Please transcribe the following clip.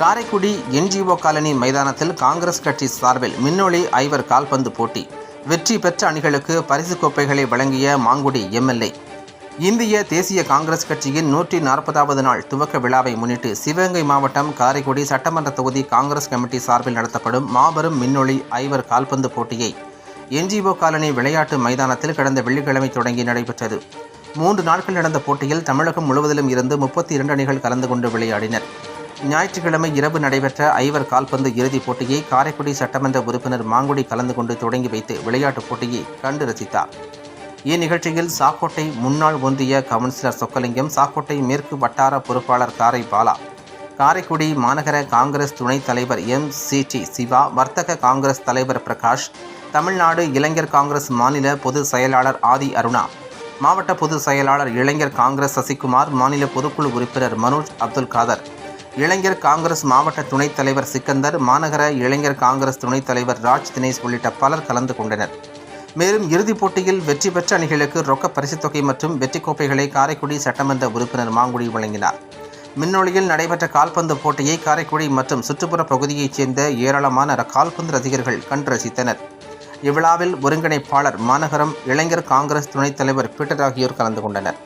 Karaikudi NGO colony மைதானத்தில் காங்கிரஸ் கட்சி சார்பில் மின்னொளி ஐவர் கால்பந்து போட்டி. வெற்றி பெற்ற அணிகளுக்கு பரிசு கோப்பைகளை வழங்கிய மாங்குடி எம்எல்ஏ. இந்திய தேசிய காங்கிரஸ் கட்சியின் நூற்றி நாற்பதாவது நாள் துவக்க விழாவை முன்னிட்டு சிவகங்கை மாவட்டம் காரைக்குடி சட்டமன்ற தொகுதி காங்கிரஸ் கமிட்டி சார்பில் நடத்தப்படும் மாபெரும் மின்னொளி ஐவர் கால்பந்து போட்டியை என்ஜிஓ காலனி விளையாட்டு மைதானத்தில் கடந்த வெள்ளிக்கிழமை தொடங்கி நடைபெற்றது. மூன்று நாட்கள் நடந்த போட்டியில் தமிழகம் முழுவதிலும் இருந்து முப்பத்தி இரண்டு அணிகள் கலந்து கொண்டு விளையாடினர். ஞாயிற்றுக்கிழமை இரவு நடைபெற்ற ஐவர் கால்பந்து இறுதிப் போட்டியை காரைக்குடி சட்டமன்ற உறுப்பினர் மாங்குடி கலந்து கொண்டு தொடங்கி வைத்து விளையாட்டுப் போட்டியை கண்டு ரசித்தார். இந்நிகழ்ச்சியில் சாக்கோட்டை முன்னாள் ஒன்றிய கவுன்சிலர் சொக்கலிங்கம் சாக்கோட்டை மேற்கு வட்டார பொறுப்பாளர் காரை பாலா காரைக்குடி மாநகர காங்கிரஸ் துணைத் தலைவர் எம். சி. டி. சிவா வர்த்தக காங்கிரஸ் தலைவர் பிரகாஷ் தமிழ்நாடு இளைஞர் காங்கிரஸ் மாநில பொதுச் செயலாளர் ஆதி அருணா மாவட்ட பொதுச் செயலாளர் இளைஞர் காங்கிரஸ் சசிகுமார் மாநில பொதுக்குழு உறுப்பினர் மனோஜ் அப்துல் காதர் இளைஞர் காங்கிரஸ் மாவட்ட துணைத் தலைவர் சிக்கந்தர் மாநகர இளைஞர் காங்கிரஸ் துணைத் தலைவர் ராஜ் தினேஷ் உள்ளிட்ட பலர் கலந்து கொண்டனர். மேலும் இறுதிப் போட்டியில் வெற்றி பெற்ற அணிகளுக்கு ரொக்க பரிசுத் தொகை மற்றும் வெற்றி கோப்பைகளை காரைக்குடி சட்டமன்ற உறுப்பினர் மாங்குடி வழங்கினார். மின்னொளியில் நடைபெற்ற கால்பந்து போட்டியை காரைக்குடி மற்றும் சுற்றுப்புற பகுதியைச் சேர்ந்த ஏராளமான கால்பந்து ரசிகர்கள் கண்டு ரசித்தனர். இவ்விழாவில் ஒருங்கிணைப்பாளர் மாநகரம் இளைஞர் காங்கிரஸ் துணைத் தலைவர் பீட்டர் ஆகியோர் கலந்து கொண்டனர்.